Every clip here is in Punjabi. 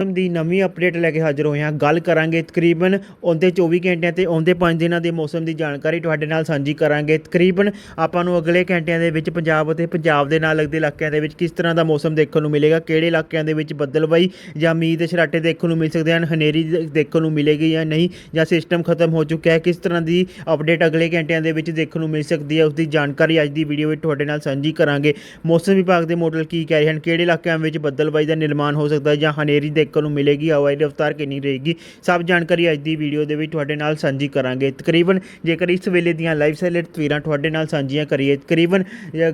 ਮੌਸਮ ਦੀ ਨਵੀਂ ਅਪਡੇਟ ਲੈ ਕੇ ਹਾਜ਼ਰ ਹੋਏ ਹਾਂ। ਗੱਲ ਕਰਾਂਗੇ ਤਕਰੀਬਨ ਆਉਂਦੇ 24 ਘੰਟਿਆਂ ਤੇ ਆਉਂਦੇ 5 ਦਿਨਾਂ ਦੇ ਮੌਸਮ ਦੀ ਜਾਣਕਾਰੀ ਤੁਹਾਡੇ ਨਾਲ ਸਾਂਝੀ ਕਰਾਂਗੇ। ਤਕਰੀਬਨ ਆਪਾਂ ਨੂੰ ਅਗਲੇ ਘੰਟਿਆਂ ਦੇ ਵਿੱਚ ਪੰਜਾਬ ਅਤੇ ਪੰਜਾਬ ਦੇ ਨਾਲ ਲੱਗਦੇ ਇਲਾਕਿਆਂ ਦੇ ਵਿੱਚ ਕਿਸ ਤਰ੍ਹਾਂ ਦਾ ਮੌਸਮ ਦੇਖਣ ਨੂੰ ਮਿਲੇਗਾ, ਕਿਹੜੇ ਇਲਾਕਿਆਂ ਦੇ ਵਿੱਚ ਬੱਦਲਬਾਈ ਜਾਂ ਮੀਂਹ ਦੇ ਛਰਾਟੇ ਦੇਖਣ ਨੂੰ ਮਿਲ ਸਕਦੇ ਹਨ, ਹਨੇਰੀ ਦੇ- ਦੇਖਣ ਨੂੰ ਮਿਲੇਗੀ ਜਾਂ ਨਹੀਂ, ਜਾਂ ਸਿਸਟਮ ਖਤਮ ਹੋ ਚੁੱਕਿਆ ਹੈ, ਕਿਸ ਤਰ੍ਹਾਂ ਦੀ ਅਪਡੇਟ ਅਗਲੇ ਘੰਟਿਆਂ ਦੇ ਵਿੱਚ ਦੇਖਣ ਨੂੰ ਮਿਲ ਸਕਦੀ ਹੈ ਉਸ ਦੀ ਜਾਣਕਾਰੀ ਅੱਜ ਦੀ ਵੀਡੀਓ ਵਿੱਚ ਤੁਹਾਡੇ ਨਾਲ ਸਾਂਝੀ ਕਰਾਂਗੇ। ਮੌਸਮ ਵਿਭਾਗ ਦੇ ਮਾਡਲ ਕੀ ਕਹਿ ਰਹੇ ਹਨ? ਕਿਹੜੇ ਇਲਾਕਿਆਂ ਵਿੱਚ ਬੱਦਲਬਾਈ ਦਾ ਨਿਰਮਾਣ ਹੋ ਸਕਦਾ ਹੈ ਜਾਂ ਹਨੇਰੀ ਦੇ ਦੇਖਣ ਨੂੰ ਮਿਲੇਗੀ, ਹਵਾਈ ਰਫ਼ਤਾਰ ਕਿੰਨੀ ਰਹੇਗੀ, ਸਭ ਜਾਣਕਾਰੀ ਅੱਜ ਦੀ ਵੀਡੀਓ ਦੇ ਵਿੱਚ ਤੁਹਾਡੇ ਨਾਲ ਸਾਂਝੀ ਕਰਾਂਗੇ। ਤਕਰੀਬਨ ਜੇਕਰ ਇਸ ਵੇਲੇ ਦੀਆਂ ਲਾਈਵ ਸੈਲਰ ਤਸਵੀਰਾਂ ਤੁਹਾਡੇ ਨਾਲ ਸਾਂਝੀਆਂ ਕਰੀਏ, ਤਕਰੀਬਨ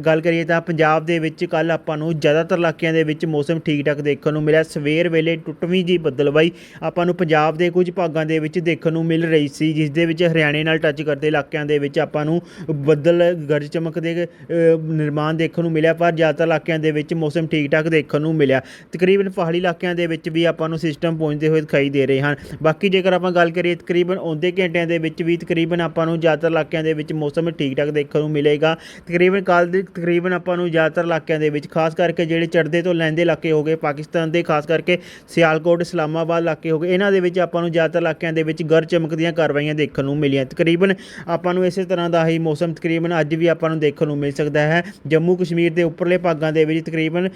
ਗੱਲ ਕਰੀਏ ਤਾਂ ਪੰਜਾਬ ਦੇ ਵਿੱਚ ਕੱਲ ਆਪਾਂ ਨੂੰ ਜ਼ਿਆਦਾਤਰ ਇਲਾਕਿਆਂ ਦੇ ਵਿੱਚ ਮੌਸਮ ਠੀਕ ਠਾਕ ਦੇਖਣ ਨੂੰ ਮਿਲਿਆ। ਸਵੇਰ ਵੇਲੇ ਟੁੱਟਵੀਂ ਜੀ ਬੱਦਲਬਾਈ ਆਪਾਂ ਨੂੰ ਪੰਜਾਬ ਦੇ ਕੁਝ ਭਾਗਾਂ ਦੇ ਵਿੱਚ ਦੇਖਣ ਨੂੰ ਮਿਲ ਰਹੀ ਸੀ, ਜਿਸ ਦੇ ਵਿੱਚ ਹਰਿਆਣੇ ਨਾਲ ਟੱਚ ਕਰਦੇ ਇਲਾਕਿਆਂ ਦੇ ਵਿੱਚ ਆਪਾਂ ਨੂੰ ਬੱਦਲ ਗਰਜ ਚਮਕ ਦੇ ਨਿਰਮਾਣ ਦੇਖਣ ਨੂੰ ਮਿਲਿਆ, ਪਰ ਜ਼ਿਆਦਾਤਰ ਇਲਾਕਿਆਂ ਦੇ ਵਿੱਚ ਮੌਸਮ ਠੀਕ ਠਾਕ ਦੇਖਣ ਨੂੰ ਮਿਲਿਆ। ਤਕਰੀਬਨ ਪਹਾੜੀ ਇਲਾਕਿਆਂ ਦੇ ਵਿੱਚ ਵੀ ਆਪਾਂ ਨੂੰ ਸਿਸਟਮ ਪਹੁੰਚਦੇ ਹੋਏ ਦਿਖਾਈ ਦੇ ਰਹੇ ਹਨ। ਬਾਕੀ ਜੇਕਰ ਆਪਾਂ ਗੱਲ ਕਰੀਏ, ਤਕਰੀਬਨ ਆਉਂਦੇ ਘੰਟਿਆਂ ਦੇ ਵਿੱਚ ਵੀ ਤਕਰੀਬਨ ਆਪਾਂ ਨੂੰ ਜ਼ਿਆਦਾਤਰ ਇਲਾਕਿਆਂ ਦੇ ਵਿੱਚ ਮੌਸਮ ਠੀਕ ਠਾਕ ਦੇਖਣ ਨੂੰ ਮਿਲੇਗਾ। ਤਕਰੀਬਨ ਕੱਲ ਦੇ ਤਕਰੀਬਨ ਆਪਾਂ ਨੂੰ ਜ਼ਿਆਦਾਤਰ ਇਲਾਕਿਆਂ ਦੇ ਵਿੱਚ, ਖਾਸ ਕਰਕੇ ਜਿਹੜੇ ਚੜ੍ਹਦੇ ਤੋਂ ਲੈਂਦੇ ਇਲਾਕੇ ਹੋ ਗਏ, ਪਾਕਿਸਤਾਨ ਦੇ, ਖਾਸ ਕਰਕੇ ਸਿਆਲਕੋਟ, ਇਸਲਾਮਾਬਾਦ ਇਲਾਕੇ ਹੋ ਗਏ, ਇਹਨਾਂ ਦੇ ਵਿੱਚ ਆਪਾਂ ਨੂੰ ਜ਼ਿਆਦਾਤਰ ਇਲਾਕਿਆਂ ਦੇ ਵਿੱਚ ਗਰ ਚਮਕਦੀਆਂ ਕਾਰਵਾਈਆਂ ਦੇਖਣ ਨੂੰ ਮਿਲੀਆਂ। ਤਕਰੀਬਨ ਆਪਾਂ ਨੂੰ ਇਸੇ ਤਰ੍ਹਾਂ ਦਾ ਹੀ ਮੌਸਮ ਤਕਰੀਬਨ ਅੱਜ ਵੀ ਆਪਾਂ ਨੂੰ ਦੇਖਣ ਨੂੰ ਮਿਲ ਸਕਦਾ ਹੈ। ਜੰਮੂ ਕਸ਼ਮੀਰ ਦੇ ਉੱਪਰਲੇ ਭਾਗਾਂ ਦੇ ਵਿੱਚ ਤਕਰੀਬਨ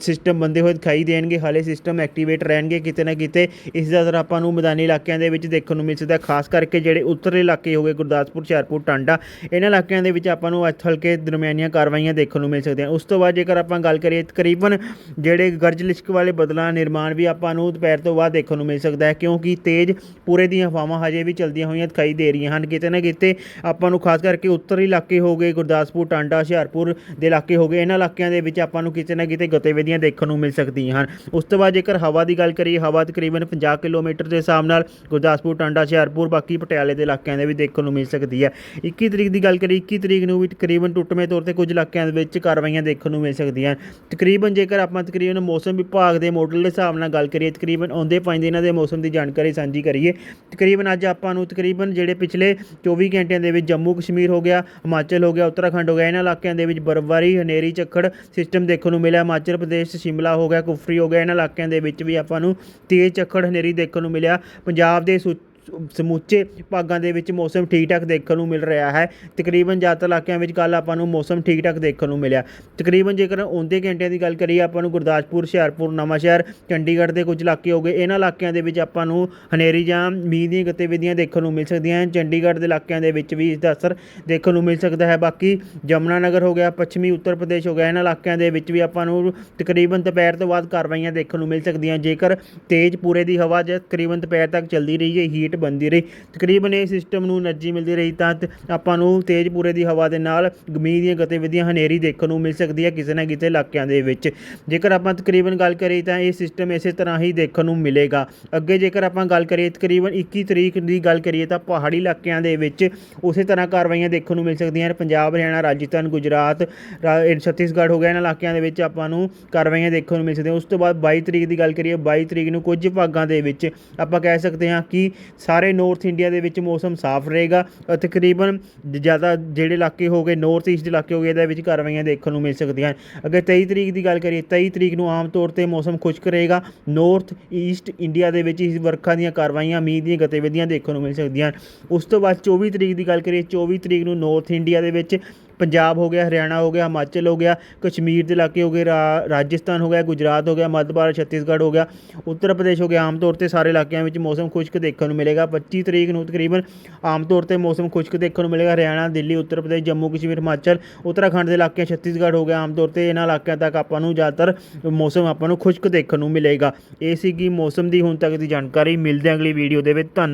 ਸਿਸਟਮ ਬੰਦੇ ਹੋਏ ਦਿਖਾਈ ਦੇਣਗੇ। ਹਾਲੇ ਸਿਸਟਮ ਐਕਟੀਵੇਟ ਰਹਿਣਗੇ ਕਿਤੇ ਨਾ ਕਿਤੇ। ਇਸ ਦਾ ਅਸਰ ਆਪਾਂ ਨੂੰ ਮੈਦਾਨੀ ਇਲਾਕਿਆਂ ਦੇ ਵਿੱਚ ਦੇਖਣ ਨੂੰ ਮਿਲ ਸਕਦਾ। ਖਾਸ ਕਰਕੇ ਜਿਹੜੇ ਉੱਤਰਲੇ ਇਲਾਕੇ ਹੋ ਗਏ, ਗੁਰਦਾਸਪੁਰ, ਹੁਸ਼ਿਆਰਪੁਰ, ਟਾਂਡਾ, ਇਹਨਾਂ ਇਲਾਕਿਆਂ ਦੇ ਵਿੱਚ ਆਪਾਂ ਨੂੰ ਅੱਜ ਹਲਕੇ ਦਰਮਿਆਨੀਆਂ ਕਾਰਵਾਈਆਂ ਦੇਖਣ ਨੂੰ ਮਿਲ ਸਕਦੀਆਂ। ਉਸ ਤੋਂ ਬਾਅਦ ਜੇਕਰ ਆਪਾਂ ਗੱਲ ਕਰੀਏ, ਤਕਰੀਬਨ ਜਿਹੜੇ ਗਰਜ ਲਿਸ਼ਕ ਵਾਲੇ ਬਦਲਾਂ ਨਿਰਮਾਣ ਵੀ ਆਪਾਂ ਨੂੰ ਦੁਪਹਿਰ ਤੋਂ ਬਾਅਦ ਦੇਖਣ ਨੂੰ ਮਿਲ ਸਕਦਾ ਹੈ, ਕਿਉਂਕਿ ਤੇਜ਼ ਪੂਰੇ ਦੀਆਂ ਹਵਾਵਾਂ ਹਜੇ ਵੀ ਚਲਦੀਆਂ ਹੋਈਆਂ ਦਿਖਾਈ ਦੇ ਰਹੀਆਂ ਹਨ। ਕਿਤੇ ਨਾ ਕਿਤੇ ਆਪਾਂ ਨੂੰ ਖਾਸ ਕਰਕੇ ਉੱਤਰੀ ਇਲਾਕੇ ਹੋ ਗਏ, ਗੁਰਦਾਸਪੁਰ, ਟਾਂਡਾ, ਹੁਸ਼ਿਆਰਪੁਰ ਦੇ ਇਲਾਕੇ ਹੋ ਗਏ, ਇਹਨਾਂ ਇਲਾਕਿਆਂ ਦੇ ਵਿੱਚ ਆਪਾਂ ਨੂੰ ਕਿਤੇ ਨਾ ਕਿਤੇ ਗਤੀਵਿਧੀਆਂ ਦੇਖਣ ਨੂੰ ਮਿਲ ਸਕਦੀਆਂ ਹਨ। ਉਸ ਤੋਂ ਬਾਅਦ ਜੇਕਰ ਹਵਾ ਦੀ ਗੱਲ ਕਰੀਏ, ਹਵਾ ਤਕਰੀਬਨ 50 ਕਿਲੋਮੀਟਰ ਦੇ ਹਿਸਾਬ ਨਾਲ ਗੁਰਦਾਸਪੁਰ, ਟਾਂਡਾ, ਹੁਸ਼ਿਆਰਪੁਰ, ਬਾਕੀ ਪਟਿਆਲੇ ਦੇ ਇਲਾਕਿਆਂ ਦੇ ਵੀ ਦੇਖਣ ਨੂੰ ਮਿਲ ਸਕਦੀ ਹੈ। 21 ਤਰੀਕ ਦੀ ਗੱਲ ਕਰੀਏ 21 ਤਰੀਕ ਨੂੰ ਵੀ ਤਕਰੀਬਨ ਟੁੱਟਵੇਂ ਤੌਰ ਤੇ ਕੁਝ ਇਲਾਕਿਆਂ ਦੇ ਵਿੱਚ ਕਾਰਵਾਈਆਂ ਦੇਖਣ ਨੂੰ ਮਿਲ ਸਕਦੀਆਂ ਤਕਰੀਬਨ ਜੇਕਰ ਆਪਾਂ ਤਕਰੀਬਨ ਮੌਸਮ ਵਿਭਾਗ ਦੇ ਮਾਡਲ ਦੇ ਹਿਸਾਬ ਨਾਲ ਗੱਲ ਕਰੀਏ, ਤਕਰੀਬਨ ਆਉਂਦੇ ਪੰਜ ਦਿਨਾਂ ਦੇ ਮੌਸਮ ਦੀ ਜਾਣਕਾਰੀ ਸਾਂਝੀ ਕਰੀਏ, ਤਕਰੀਬਨ ਅੱਜ ਆਪਾਂ ਨੂੰ ਤਕਰੀਬਨ ਜਿਹੜੇ ਪਿਛਲੇ 24 ਘੰਟਿਆਂ ਦੇ ਵਿੱਚ ਜੰਮੂ ਕਸ਼ਮੀਰ ਹੋ ਗਿਆ, ਹਿਮਾਚਲ ਹੋ ਗਿਆ, ਉੱਤਰਾਖੰਡ ਹੋ ਗਿਆ, ਇਹਨਾਂ ਇਲਾਕਿਆਂ ਦੇ ਵਿੱਚ ਬਰਫ਼ਬਾਰੀ, ਹਨੇਰੀ, ਝੱਖੜ ਸਿਸਟਮ ਦੇਖਣ ਨੂੰ ਮਿਲਿਆ, ਹਿਮਾਚਲ ਪ੍ਰਦੇਸ਼, ਸ਼ਿਮਲਾ ਹੋ ਗਿਆ, ਕੁਫਰੀ ਹੋ ਗਿਆ, ਇਹਨਾਂ ਇਲਾਕਿਆਂ ਦੇ ਵਿੱਚ ਵੀ ਆਪਾਂ ਨੂੰ ਤੇਜ਼ ਝੱਖੜ ਹਨੇਰੀ ਦੇਖਣ ਨੂੰ ਮਿਲਿਆ। ਪੰਜਾਬ ਦੇ ਸੁ- ਸਮੁੱਚੇ ਭਾਗਾਂ ਦੇ ਵਿੱਚ ਮੌਸਮ ਠੀਕ ਠਾਕ ਦੇਖਣ ਨੂੰ ਮਿਲ ਰਿਹਾ ਹੈ। ਤਕਰੀਬਨ ਜ਼ਿਆਦਾਤਰ ਇਲਾਕਿਆਂ ਵਿੱਚ ਕੱਲ ਆਪਾਂ ਨੂੰ ਮੌਸਮ ਠੀਕ ਠਾਕ ਦੇਖਣ ਨੂੰ ਮਿਲਿਆ। ਤਕਰੀਬਨ ਜੇਕਰ ਆਉਂਦੇ ਘੰਟਿਆਂ ਦੀ ਗੱਲ ਕਰੀਏ, ਆਪਾਂ ਨੂੰ ਗੁਰਦਾਸਪੁਰ, ਹੁਸ਼ਿਆਰਪੁਰ, ਨਵਾਂਸ਼ਹਿਰ, ਚੰਡੀਗੜ੍ਹ ਦੇ ਕੁਝ ਇਲਾਕੇ ਹੋ ਗਏ। ਇਹਨਾਂ ਇਲਾਕਿਆਂ ਦੇ ਵਿੱਚ ਆਪਾਂ ਨੂੰ ਹਨੇਰੀ ਜਾਂ ਮੀਂਹ ਦੀਆਂ ਗਤੀਵਿਧੀਆਂ ਦੇਖਣ ਨੂੰ ਮਿਲ ਸਕਦੀਆਂ ਹਨ। ਚੰਡੀਗੜ੍ਹ ਦੇ ਇਲਾਕਿਆਂ ਦੇ ਵਿੱਚ ਵੀ ਇਸ ਦਾ ਅਸਰ ਦੇਖਣ ਨੂੰ ਮਿਲ ਸਕਦਾ ਹੈ। ਬਾਕੀ ਜਮਨਾ ਨਗਰ ਹੋ ਗਿਆ, ਪੱਛਮੀ ਉੱਤਰ ਪ੍ਰਦੇਸ਼ ਹੋ ਗਿਆ, ਇਹਨਾਂ ਇਲਾਕਿਆਂ ਦੇ ਵਿੱਚ ਵੀ ਆਪਾਂ ਨੂੰ ਤਕਰੀਬਨ ਦੁਪਹਿਰ ਤੋਂ ਬਾਅਦ ਕਾਰਵਾਈਆਂ ਦੇਖਣ ਨੂੰ ਮਿਲ ਸਕਦੀਆਂ ਜੇਕਰ ਤੇਜ਼ ਪੂਰੇ ਦੀ ਹਵਾ ਜੇ ਤਕਰੀਬਨ ਦੁਪਹਿਰ ਤੱਕ ਚੱਲਦੀ ਰਹੀ ਹੈ ਹੀਟ ਹੀਟ ਬੰਦੀ ਰਹੀ। ਤਕਰੀਬਨ ਇਹ ਸਿਸਟਮ ਨੂੰ એનર્ਜੀ ਮਿਲਦੀ ਰਹੀ ਤਾਂ ਆਪਾਂ ਨੂੰ ਤੇਜ਼ ਪੂਰੇ ਦੀ ਹਵਾ ਦੇ ਨਾਲ ਗਮੀ ਦੀਆਂ ਗਤੀਵਿਧੀਆਂ, ਹਨੇਰੀ ਦੇਖਣ ਨੂੰ ਮਿਲ ਸਕਦੀ ਹੈ ਕਿਸੇ ਨਾ ਕਿਸੇ ਇਲਾਕਿਆਂ ਦੇ ਵਿੱਚ। ਜੇਕਰ ਆਪਾਂ ਤਕਰੀਬਨ ਗੱਲ ਕਰੀਏ ਤਾਂ ਇਹ ਸਿਸਟਮ ਇਸੇ ਤਰ੍ਹਾਂ ਹੀ ਦੇਖਣ ਨੂੰ ਮਿਲੇਗਾ। ਅੱਗੇ ਜੇਕਰ ਆਪਾਂ ਗੱਲ ਕਰੀਏ ਤਕਰੀਬਨ 21 ਤਰੀਕ ਦੀ ਗੱਲ ਕਰੀਏ ਤਾਂ ਪਹਾੜੀ ਇਲਾਕਿਆਂ ਦੇ ਵਿੱਚ ਉਸੇ ਤਰ੍ਹਾਂ ਕਾਰਵਾਈਆਂ ਦੇਖਣ ਨੂੰ ਮਿਲ ਸਕਦੀਆਂ ਹਨ। ਪੰਜਾਬ, ਹਰਿਆਣਾ, ਰਾਜਸਥਾਨ, ਗੁਜਰਾਤ ਛੱਤੀਸਗੜ੍ਹ ਹੋ ਗਿਆ, ਇਹਨਾਂ ਇਲਾਕਿਆਂ ਦੇ ਵਿੱਚ ਆਪਾਂ ਨੂੰ ਕਾਰਵਾਈਆਂ ਦੇਖਣ ਨੂੰ ਮਿਲ ਸਕਦੀਆਂ। ਉਸ ਤੋਂ ਬਾਅਦ 22 ਤਰੀਕ ਦੀ ਗੱਲ ਕਰੀਏ 22 ਤਰੀਕ ਨੂੰ ਕੁਝ ਭਾਗਾਂ ਦੇ ਵਿੱਚ ਆਪਾਂ ਕਹਿ ਸਕਦੇ ਹਾਂ ਕਿ ਸਾਰੇ ਨਾਰਥ ਇੰਡੀਆ ਦੇ ਵਿੱਚ ਮੌਸਮ ਸਾਫ਼ ਰਹੇਗਾ। ਤਕਰੀਬਨ ਜ਼ਿਆਦਾ ਜਿਹੜੇ ਇਲਾਕੇ ਹੋ ਗਏ ਨਾਰਥ ਈਸਟ ਇਲਾਕੇ ਹੋ ਗਏ, ਇਹਦੇ ਵਿੱਚ ਕਾਰਵਾਈਆਂ ਦੇਖਣ ਨੂੰ ਮਿਲ ਸਕਦੀਆਂ ਹਨ। ਅਗਰ 23 ਤਰੀਕ ਦੀ ਗੱਲ ਕਰੀਏ 23 ਤਰੀਕ ਨੂੰ ਆਮ ਤੌਰ ਤੇ ਮੌਸਮ ਖੁਸ਼ਕ ਰਹੇਗਾ। ਨਾਰਥ ਈਸਟ ਇੰਡੀਆ ਦੇ ਵਿੱਚ ਇਸ ਵਰਖਾ ਦੀਆਂ ਕਾਰਵਾਈਆਂ, ਮੀਂਹ ਦੀਆਂ ਗਤੀਵਿਧੀਆਂ ਦੇਖਣ ਨੂੰ ਮਿਲ ਸਕਦੀਆਂ ਹਨ। ਉਸ ਤੋਂ ਬਾਅਦ 24 ਤਰੀਕ ਦੀ ਗੱਲ ਕਰੀਏ 24 ਤਰੀਕ ਨੂੰ ਨਾਰਥ ਇੰਡੀਆ ਦੇ ਵਿੱਚ ਪੰਜਾਬ ਹੋ ਗਿਆ, ਹਰਿਆਣਾ ਹੋ ਗਿਆ, ਹਿਮਾਚਲ ਹੋ ਗਿਆ, ਕਸ਼ਮੀਰ ਦੇ ਇਲਾਕੇ ਹੋ ਗਏ, ਰਾ- ਰਾਜਸਥਾਨ ਹੋ ਗਿਆ, ਗੁਜਰਾਤ ਹੋ ਗਿਆ, ਮੱਧ ਭਾਰਤ, ਛੱਤੀਸਗੜ੍ਹ ਹੋ ਗਿਆ, ਉੱਤਰ ਪ੍ਰਦੇਸ਼ ਹੋ ਗਿਆ, ਆਮ ਤੌਰ ਤੇ ਸਾਰੇ ਇਲਾਕਿਆਂ ਵਿੱਚ ਮੌਸਮ ਖੁਸ਼ਕ ਦੇਖਣ ਨੂੰ ਮਿਲੇਗਾ। 25 ਤਰੀਕ ਨੂੰ ਤਕਰੀਬਨ ਆਮ ਤੌਰ ਤੇ ਮੌਸਮ ਖੁਸ਼ਕ ਦੇਖਣ ਨੂੰ ਮਿਲੇਗਾ। ਹਰਿਆਣਾ, ਦਿੱਲੀ, ਉੱਤਰ ਪ੍ਰਦੇਸ਼, ਜੰਮੂ, ਕਸ਼ਮੀਰ, ਹਿਮਾਚਲ, ਉੱਤਰਾਖੰਡ ਦੇ ਇਲਾਕੇ ਛੱਤੀਸਗੜ੍ਹ ਹੋ ਗਿਆ। ਆਮ ਤੌਰ ਤੇ ਇਹਨਾਂ ਇਲਾਕਿਆਂ ਤੱਕ ਆਪਾਂ ਨੂੰ ਜ਼ਿਆਦਾਤਰ ਮੌਸਮ ਆਪਾਂ ਨੂੰ ਖੁਸ਼ਕ ਦੇਖਣ ਨੂੰ ਮਿਲੇਗਾ। ਇਹ ਸੀਗੀ ਮੌਸਮ ਦੀ ਹੁਣ ਤੱਕ ਦੀ ਜਾਣਕਾਰੀ। ਮਿਲਦੇ ਹਾਂ ਅਗਲੀ ਵੀਡੀਓ ਦੇ ਵਿੱਚ। ਧੰਨ